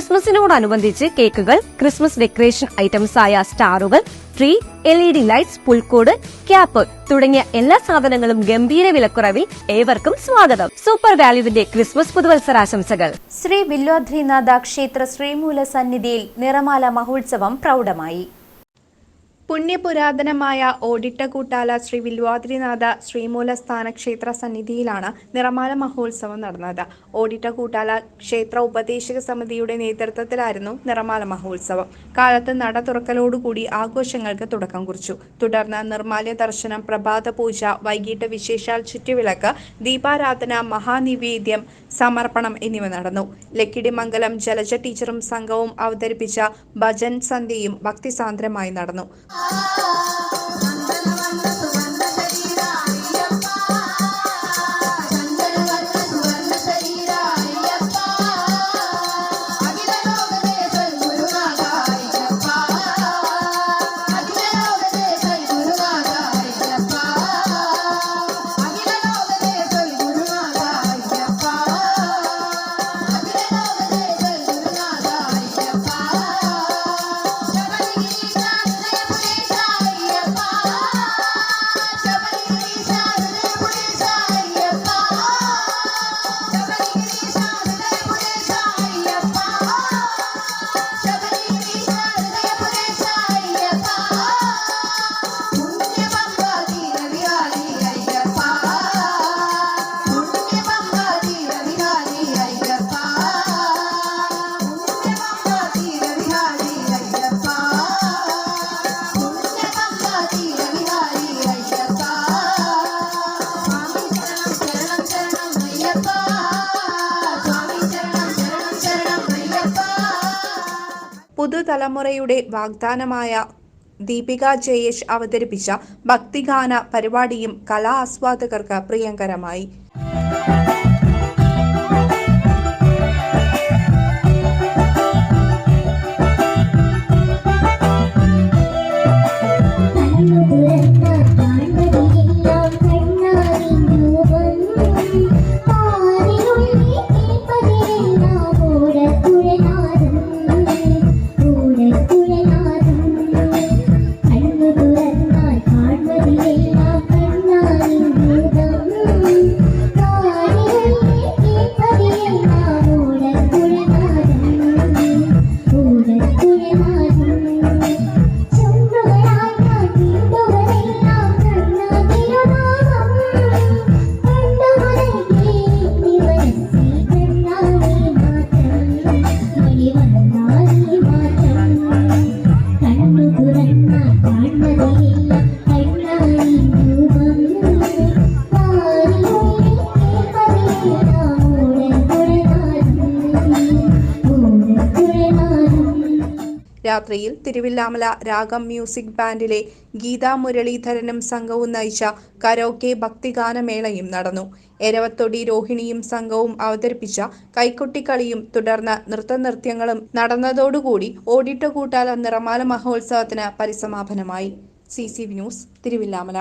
ക്രിസ്മസിനോടനുബന്ധിച്ച് കേക്കുകൾ Christmas decoration items ആയ സ്റ്റാറുകൾ tree L E D lights പുൽക്കൂട് ക്യാപ്പ് തുടങ്ങിയ എല്ലാ സാധനങ്ങളും ഗംഭീര വിലക്കുറവിൽ ഏവർക്കും സ്വാഗതം. സൂപ്പർ വാല്യുവിന്റെ ക്രിസ്മസ് പുതുവത്സരാശംസകൾ. ശ്രീ വില്വാദ്രിനാഥ ക്ഷേത്ര ശ്രീമൂല സന്നിധിയിൽ നിറമാല മഹോത്സവം പ്രൗഢമായി. പുണ്യപുരാതനമായ ഓടിട്ടകൂട്ടാല ശ്രീ വില്വാദ്രിനാഥ ശ്രീമൂലസ്ഥാന ക്ഷേത്ര സന്നിധിയിലാണ് നിറമാല മഹോത്സവം നടന്നത്. ഓടിട്ടകൂട്ടാല ക്ഷേത്ര ഉപദേശക സമിതിയുടെ നേതൃത്വത്തിലായിരുന്നു നിറമാല മഹോത്സവം. കാലത്ത് നട തുറക്കലോടുകൂടി ആഘോഷങ്ങൾക്ക് തുടക്കം കുറിച്ചു. തുടർന്ന് നിർമാല്യ ദർശനം പ്രഭാത പൂജ വൈകിട്ട് വിശേഷാൽ ചുറ്റുവിളക്ക് ദീപാരാധന മഹാനിവേദ്യം സമർപ്പണം എന്നിവ നടന്നു. ലക്കിടിമംഗലം ജലജ ടീച്ചറും സംഘവും അവതരിപ്പിച്ച ഭജൻ സന്ധ്യയും ഭക്തിസാന്ദ്രമായി നടന്നു. പുതുതലമുറയുടെ വാഗ്ദാനമായ ദീപിക ജയേഷ് അവതരിപ്പിച്ച ഭക്തിഗാന പരിപാടിയും കലാ ആസ്വാദകർക്ക് പ്രിയങ്കരമായി. I'm not going രാത്രിയിൽ തിരുവില്ലാമല രാഗം മ്യൂസിക് ബാൻഡിലെ ഗീതാ മുരളീധരനും സംഘവും നയിച്ച കരോക്കെ ഭക്തിഗാനമേളയും നടന്നു. എരവത്തൊടി രോഹിണിയും സംഘവും അവതരിപ്പിച്ച കൈക്കൊട്ടിക്കളിയും തുടർന്ന് നൃത്തനൃത്യങ്ങളും നടന്നതോടുകൂടി ഓഡിറ്റോകൂട്ടാല നിറമാല മഹോത്സവത്തിന് പരിസമാപനമായി. C C news Thiruvilwamala.